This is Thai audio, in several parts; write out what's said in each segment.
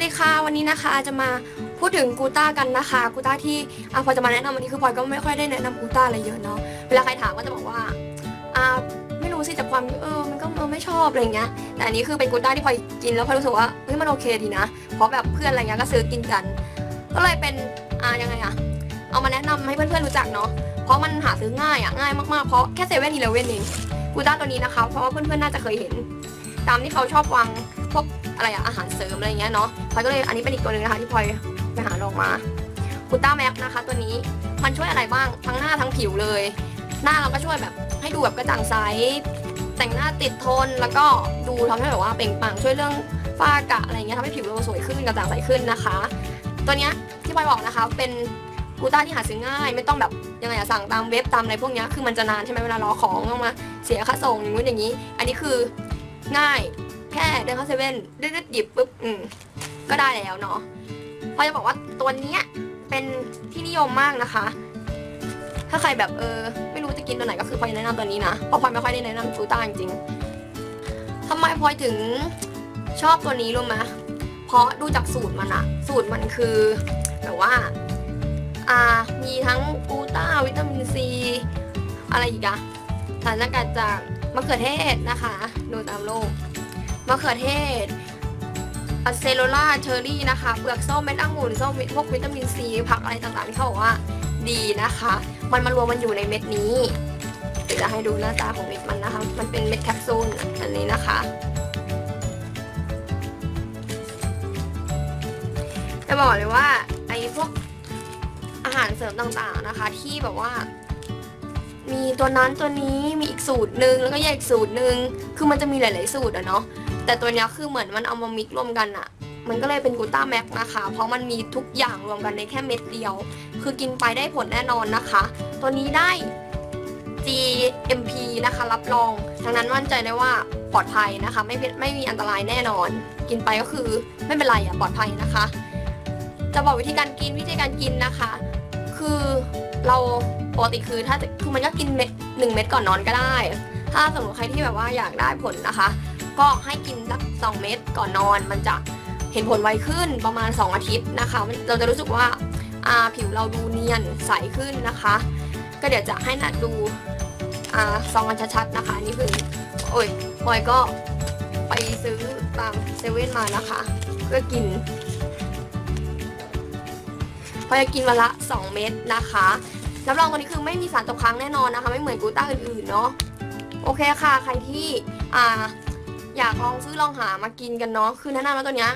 วัสดีค่ะวันนี้นะคะจะมาพูดถึงกูต้ากันนะคะกูต้าที่อะพอจะมาแนะนำวันนี้คือพลอยก็ไม่ค่อยได้แนะนำกูต้าอะไรเยอะเนาะเวลาใครถามก็จะบอกว่าอ่าไม่รู้สิจากความเออมันก็เออไม่ชอบอะไรเงี้ยแต่อันนี้คือเป็นกูต้าที่พลอยกินแล้วพลอยรู้สึกว่าเฮ้ยมันโอเคดีนะเพราะแบบเพื่อนอะไรเงี้ยก็ซื้อกินกัน ก็เลยเป็นอ่ายังไงอะเอามาแนะนำให้เพื่อนๆรู้จักเนาะเพราะมันหาซื้อง่ายอะง่ายมากๆเพราะแค่เซเว่นอีเลเว่นเองกูต้าตัวนี้นะคะเพราะว่าเพื่อนๆน่าจะเคยเห็น ตามที่เขาชอบวาง พวกอะไรอะอาหารเสริมอะไรเงี้ยเนาะพลอยก็เลยอันนี้เป็นอีกตัวหนึ่งนะคะที่พลอยไปหาลองมากูต้าแม็กนะคะตัวนี้มันช่วยอะไรบ้างทั้งหน้าทั้งผิวเลย หน้าเราก็ช่วยแบบให้ดูแบบกระจ่างใสแต่งหน้าติดทนแล้วก็ดูทำให้แบบว่าเปล่งปลั่งช่วยเรื่องฝ้ากระอะไรเงี้ยทำให้ผิวเราสวยขึ้นกระจ่างใสขึ้นนะคะ ตัวเนี้ยที่พลอยบอกนะคะเป็นกูต้าที่หาซื้อง่าย ไม่ต้องแบบยังไงอะสั่งตามเว็บตามอะไรพวกเนี้ยคือมันจะนานใช่ไหมเวลารอของต้องมาเสียค่าส่งอย่างนู้นอย่างนี้ อันนี้คือง่าย แค่เดินเข้าเซเว่นดึ๊ดๆหยิบปุ๊บอืมก็ได้แล้วเนาะพอจะบอกว่าตัวเนี้ยเป็นที่นิยมมากนะคะ ถ้าใครแบบเออ ไม่รู้จะกินตัวไหนก็คือพลอยแนะนำตัวนี้นะเพราะพลอยไม่ค่อยได้แนะนำกูต้าจริงๆทำไมพลอยถึงชอบตัวนี้รู้ไหมเพราะดูจากสูตรมันอะสูตรมันคือแบบว่าอ่ามีทั้งกูต้าวิตามินซีอะไรอีกอะสารสกัดจากมะเขือเทศนะคะ ดูตามโลก มะเขือเทศอะเซโลล่าเชอร์รี่นะคะเปลือกส้มเม็ดองุ่นส้มพวกวิตามินซีผักอะไรต่างๆที่เขาบอกว่าดีนะคะ มันมารวมมันอยู่ในเม็ดนี้เดี๋ยวจะให้ดูหน้าตาของเม็ดมันนะคะ มันเป็นเม็ดแคปซูลอันนี้นะคะ จะบอกเลยว่าไอ้พวกอาหารเสริมต่างๆนะคะ ที่แบบว่า มีตัวนั้นตัวนี้มีอีกสูตรหนึ่งแล้วก็แยกอีกสูตรหนึ่งคือมันจะมีหลาย ๆ สูตรอะเนาะ แต่ตัวเนี้ยคือเหมือนมันเอามามิกรวมกันอะมันก็เลยเป็นกูต้าแม็กนะคะ เพราะมันมีทุกอย่างรวมกันในแค่เม็ดเดียว คือกินไปได้ผลแน่นอนนะคะ ตัวนี้ได้ GMP นะคะรับรอง ดังนั้นมั่นใจได้ว่าปลอดภัยนะคะ ไม่ไม่มีอันตรายแน่นอน กินไปก็คือไม่เป็นไรอะปลอดภัยนะคะ จะบอกวิธีการกินวิธีการกินนะคะ คือเราปกติคือถ้าคือมันก็กินเม็ดหนึ่งเม็ดก่อนนอนก็ได้ ถ้าสมมติใครที่แบบว่าอยากได้ผลนะคะ ก็ให้กินสักสองเม็ดก่อนนอน มันจะเห็นผลไวขึ้นประมาณ 2 อาทิตย์นะคะ เราจะรู้สึกว่าอ่าผิวเราดูเนียนใสขึ้นนะคะ ก็เดี๋ยวจะให้นัดดูอ่าซองกันชัดๆนะคะนนี่คือโอ้ยพลอยก็ไปซื้อตามเซเว่นมานะคะ เพื่อกินพอจะกินวันละ 2 เม็ดนะคะรับรองตัวนี้คือไม่มีสารตกค้างแน่นอนนะคะ ไม่เหมือนกูต้าอื่นๆเนาะโอเคค่ะ ใครที่อ่า อยากลองซื้อลองหามากินกันเนาะคือแนะนำแล้วตัวเนี้ย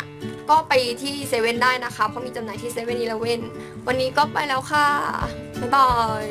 ก็ไปที่เซเว่นได้นะคะเพราะมีจำหน่ายที่เซเว่นอีเลเว่นวันนี้ก็ไปแล้วค่ะ บ๊ายบาย